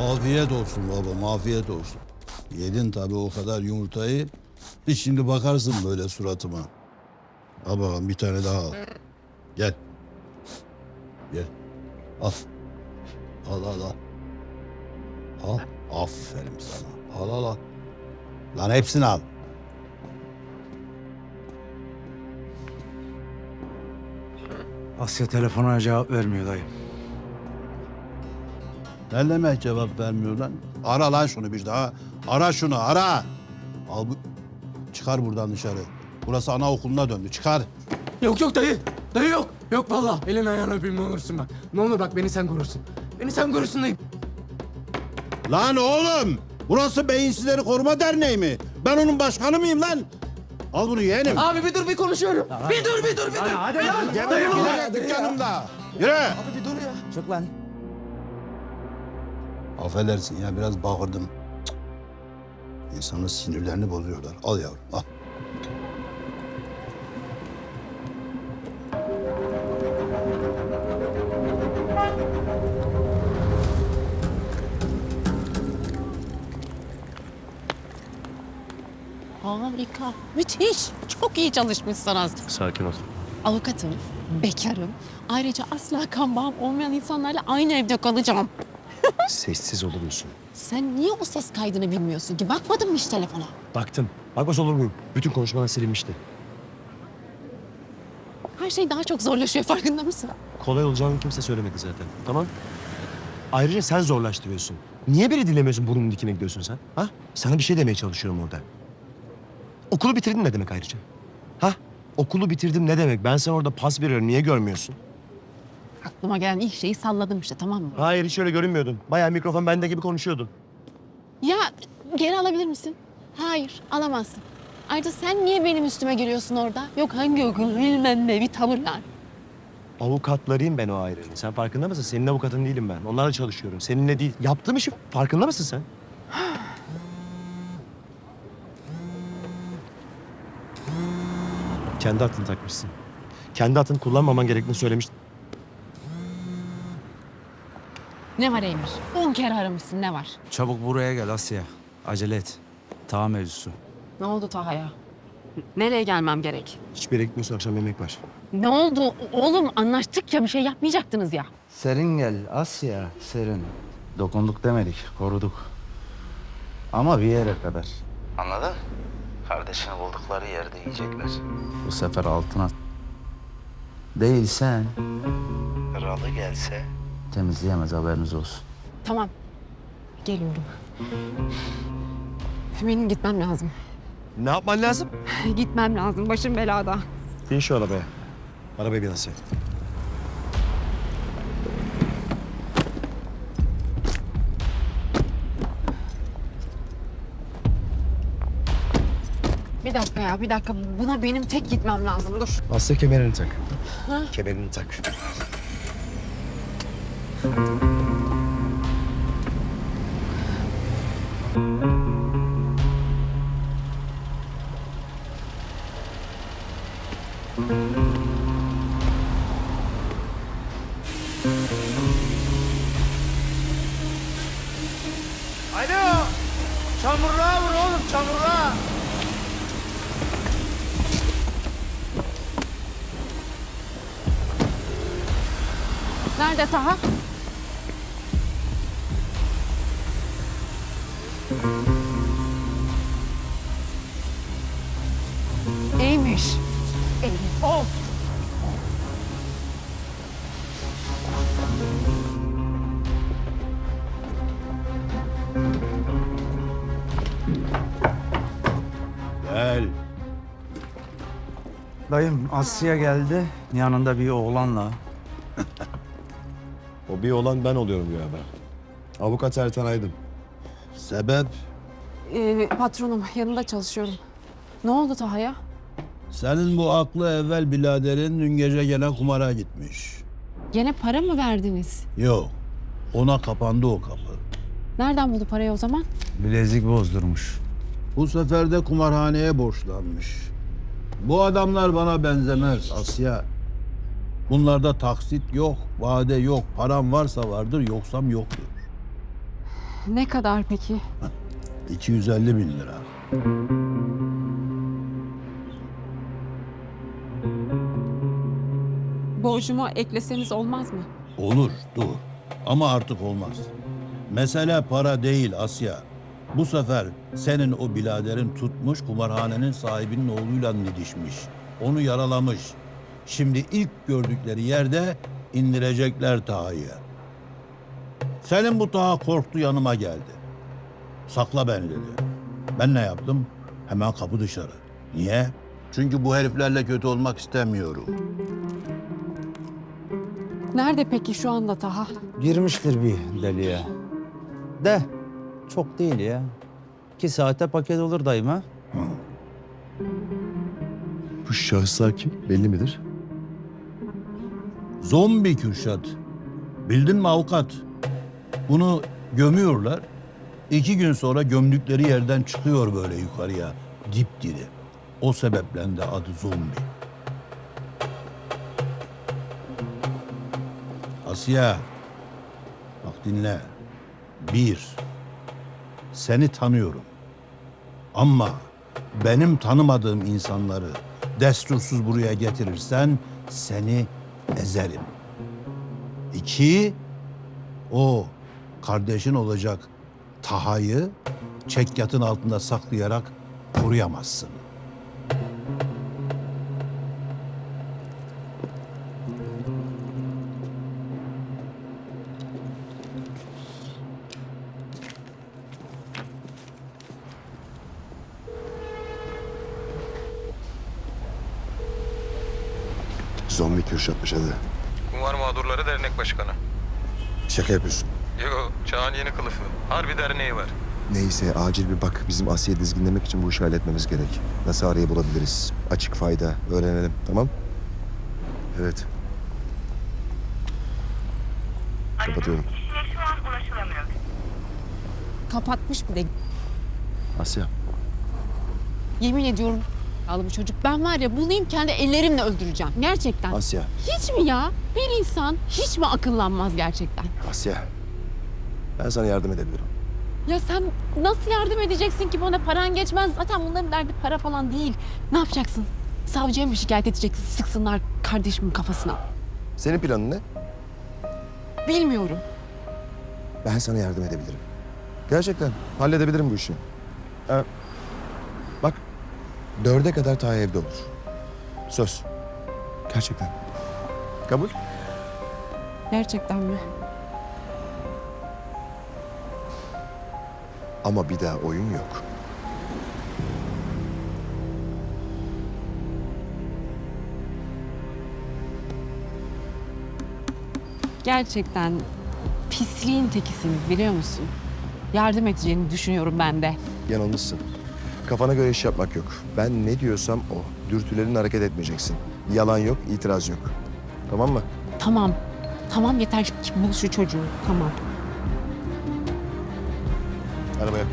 Afiyet olsun babam, afiyet olsun. Yedin tabii o kadar yumurtayı. Bir şimdi bakarsın böyle suratıma. Al bakalım bir tane daha al. Gel. Gel. Al. Al al al. Al. Aferin sana. Al al al. Lan hepsini al. Asya telefonuna cevap vermiyor dayı. Ne demek cevap vermiyor lan? Ara lan şunu bir daha. Ara şunu ara. Al bu. Çıkar buradan dışarı. Burası anaokuluna döndü. Çıkar. Yok yok dayı. Dayı yok. Yok vallahi. Elini ayağını öpeyim ne olursun bak. Ne olur bak beni sen korursun. Beni sen korursun dayı. Lan oğlum! Burası Beyinsizleri Koruma Derneği mi? Ben onun başkanı mıyım lan? Al bunu yeğenim. Abi bir dur bir konuşuyorum. Bir dur bir dur bir dur. Hadi lan. Geber gider dükkanımda. Yürü. Çık lan. Affedersin ya biraz bağırdım. Cık. İnsanın sinirlerini bozuyorlar. Al yavrum al. Harika. Müthiş. Çok iyi çalışmışsınız. Sakin ol. Avukatım, bekarım. Ayrıca asla kan bağım olmayan insanlarla aynı evde kalacağım. Sessiz olur musun? Sen niye o ses kaydını bilmiyorsun ki? Bakmadın mı hiç telefona? Baktım. Bakmaz olur muyum? Bütün konuşmalar silinmişti. Her şey daha çok zorlaşıyor farkında mısın? Kolay olacağını kimse söylemedi zaten. Tamam. Ayrıca sen zorlaştırıyorsun. Niye beni dinlemiyorsun burnunun dikine gidiyorsun sen? Ha? Sana bir şey demeye çalışıyorum orada. Okulu bitirdin ne demek ayrıca? Ha? Okulu bitirdim ne demek? Ben sana orada pas veriyorum. Niye görmüyorsun? Aklıma gelen ilk şeyi salladım işte tamam mı? Hayır hiç öyle görünmüyordun. Bayağı mikrofon bende gibi konuşuyordun. Ya geri alabilir misin? Hayır alamazsın. Ayrıca sen niye benim üstüme geliyorsun orada? Yok hangi okul bilmem ne bir tavırlar. Avukatlarıyım ben o ailenin. Sen farkında mısın? Senin avukatın değilim ben. Onlarla çalışıyorum. Seninle değil. Yaptığım işi farkında mısın sen? Kendi atını takmışsın. Kendi atını kullanmaman gerektiğini söylemiştin. Ne var Emir? On kere aramışsın ne var? Çabuk buraya gel Asya. Acele et. Taha mevzusu. Ne oldu Taha'ya? Nereye gelmem gerek? Hiçbir yere gitmiyorsun. Akşam yemek var. Ne oldu? Oğlum anlaştık ya bir şey yapmayacaktınız ya. Serin gel Asya, serin. Dokunduk demedik, koruduk. Ama bir yere kadar. Anladın? Kardeşini buldukları yerde yiyecekler. Bu sefer altına... Değilsen... Kralı gelse... Temizleyemez haberiniz olsun. Tamam. Geliyorum. Benim gitmem lazım. Ne yapman lazım? Gitmem lazım. Başım belada. Bin şu arabaya. Arabaya bin Asya. Bir dakika ya bir dakika. Buna benim tek gitmem lazım. Dur. Asya kemerini tak. Kemerini tak. Alo. Çamurluğa vur oğlum çamurluğa. Nerede Taha? İyiymiş. İyi. Of. Gel. Dayım Asya geldi. Yanında bir oğlanla. O bir olan ben oluyorum galiba. Avukat Ertan Aydın. Sebep Ee, patronum yanında çalışıyorum. Ne oldu Taha'ya? senin bu aklı evvel biraderin dün gece gene kumara gitmiş. Gene para mı verdiniz? Yok. Ona kapandı o kapı. Nereden buldu parayı o zaman? Bilezik bozdurmuş. Bu sefer de kumarhaneye borçlanmış. Bu adamlar bana benzemez Asya. Bunlarda taksit yok, vade yok. Param varsa vardır, yoksam yoktur. Ne kadar peki? 250 bin lira. Borcumu ekleseniz olmaz mı? Olur, dur. Ama artık olmaz. Mesele para değil Asya. Bu sefer senin o biladerin tutmuş kumarhanenin sahibinin oğluyla didişmiş. Onu yaralamış. Şimdi ilk gördükleri yerde indirecekler Taha'yı. Senin bu Taha korktu yanıma geldi. Sakla beni dedi. Ben ne yaptım? Hemen kapı dışarı. Niye? Çünkü bu heriflerle kötü olmak istemiyorum. Nerede peki şu anda Taha? Girmiştir bir deliye. De çok değil ya. İki saate paket olur dayım ha. Bu şahıslar kim? Belli midir? Zombi Kürşat. Bildin mi avukat? Bunu gömüyorlar. İki gün sonra gömdükleri yerden çıkıyor böyle yukarıya. Dipdiri. O sebeple de adı zombi. Asya. Bak dinle. Bir. Seni tanıyorum. Ama benim tanımadığım insanları destursuz buraya getirirsen seni ezerim. İki, o kardeşin olacak Taha'yı çekyatın altında saklayarak koruyamazsın. Zombi Kürşat'mış adı. Kumar Mağdurları Dernek Başkanı. Şaka yapıyorsun. Yo, çağın yeni kılıfı. Harbi derneği var. Neyse acil bir bak. Bizim Asya'yı dizginlemek için bu işi halletmemiz gerek. Nasıl arayı bulabiliriz? Açık fayda. Öğrenelim. Tamam? Evet. Kapatıyorum. Kişiye şu an ulaşılamıyor. Kapatmış bir de. Asya. Yemin ediyorum Ağlı bu çocuk. Ben var ya bulayım kendi ellerimle öldüreceğim. Gerçekten. Asya. Hiç mi ya? Bir insan hiç mi akıllanmaz gerçekten? Asya. Ben sana yardım edebilirim. Ya sen nasıl yardım edeceksin ki bana paran geçmez. Zaten bunların derdi para falan değil. Ne yapacaksın? Savcıya mı şikayet edeceksin? Sıksınlar kardeşimin kafasına. Senin planın ne? Bilmiyorum. Ben sana yardım edebilirim. Gerçekten. Halledebilirim bu işi. Ee, bak. Dörde kadar Taha evde olur. Söz. Gerçekten. Kabul? Gerçekten mi? Ama bir daha oyun yok. Gerçekten pisliğin tekisin biliyor musun? Yardım edeceğini düşünüyorum ben de. Yanılmışsın. Kafana göre iş yapmak yok. Ben ne diyorsam o. Dürtülerin hareket etmeyeceksin. Yalan yok, itiraz yok. Tamam mı? Tamam. Tamam yeter bul şu çocuğu. Tamam. Arabaya.